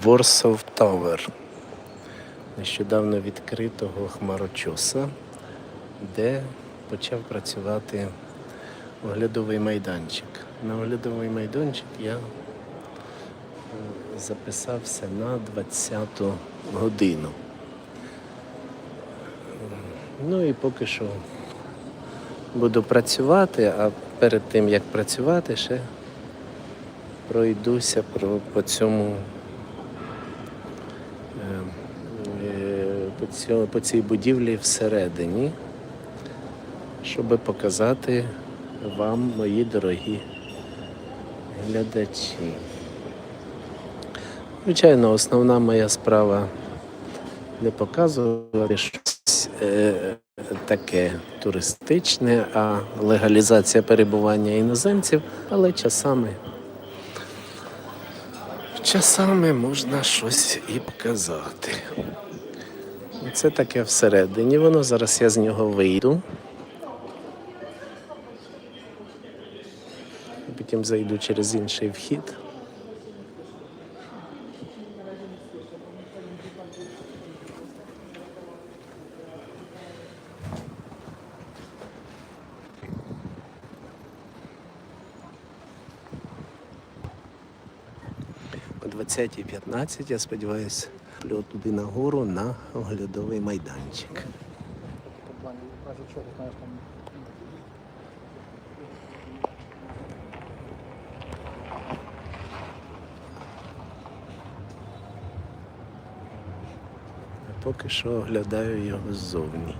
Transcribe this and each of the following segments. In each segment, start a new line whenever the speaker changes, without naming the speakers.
Warsaw Tower, нещодавно відкритого хмарочоса, де почав працювати оглядовий майданчик. На оглядовий майданчик я е, записався на 20-ту годину. Ну і поки що буду працювати, а перед тим як працювати, ще пройдуся по цьому. Е, по цій будівлі всередині, щоб показати вам, мої дорогі глядачі. Звичайно, основна моя справа не показувати щось е, таке туристичне, а легалізація перебування іноземців, але часами. Часами можна щось і показати. Це таке всередині. Воно зараз я з нього вийду. Потім зайду через інший вхід. 20.15, я сподіваюся, плю туди нагору на оглядовий майданчик. Поки що оглядаю його ззовні.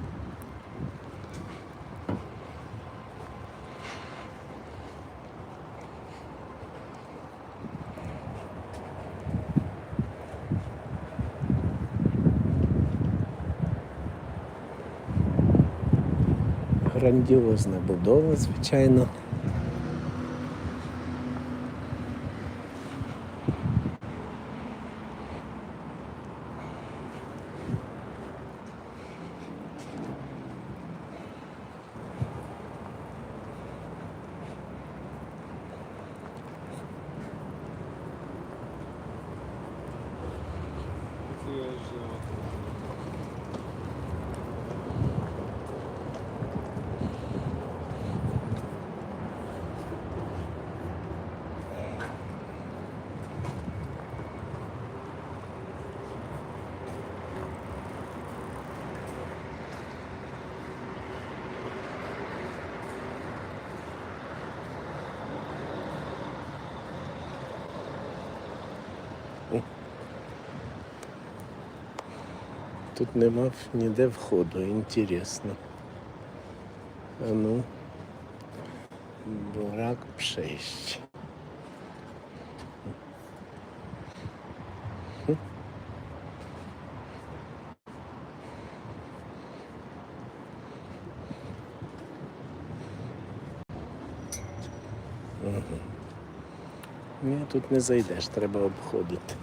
Грандіозна будова, звичайно. Тут нема ніде входу, інтересно. А ну. Бурак przejść. Мгм. Ні, тут не зайдеш, треба обходити.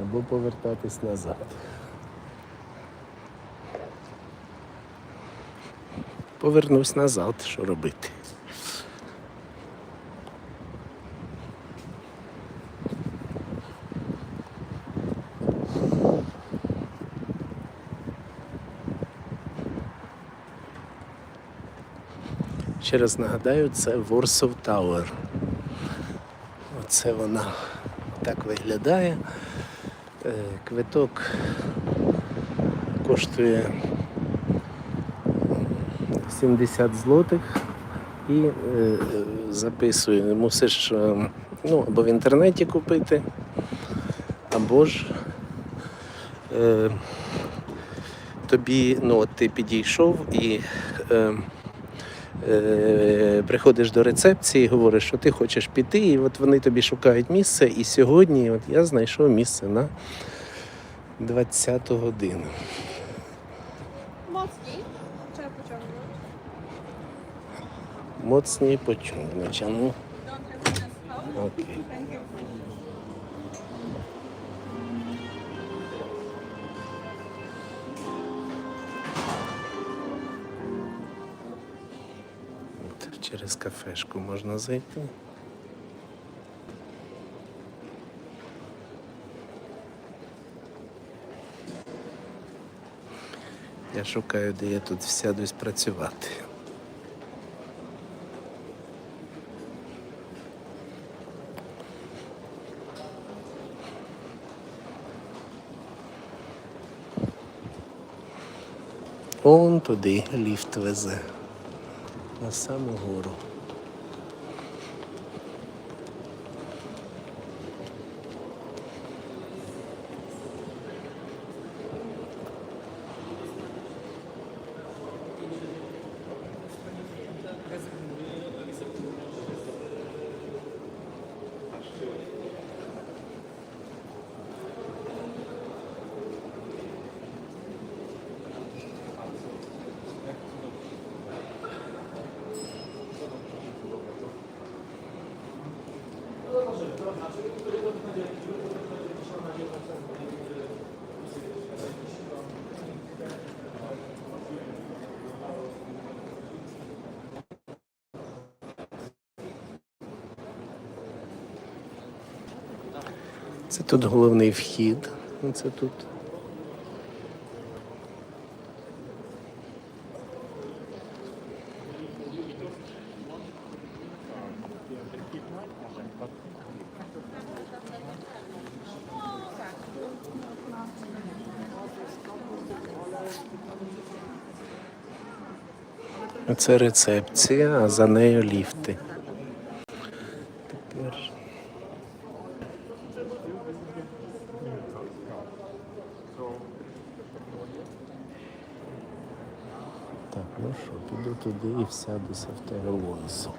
Або повертатись назад. Повернусь назад, що робити. Ще раз нагадаю, це Warsaw Tower. Оце вона так виглядає. Е, Квиток коштує 70 злотих і е, записує, мусиш е, ну, або в інтернеті купити, або ж тобі, ну, ти підійшов і приходиш до рецепції, говориш, що ти хочеш піти, і от вони тобі шукають місце. І сьогодні от я знайшов місце на 20 годину.
Mocniej. Trzeba pociągnąć.
Моцні. А ну, окей. Через кафешку можна зайти. Я шукаю, де я тут сядусь працювати. Он туди ліфт везе. На саму гору. Це тут головний вхід. Це тут. Це рецепція, а за нею ліфти. Тепер. Так, ну що, піду туди і всядуся в того лонсу.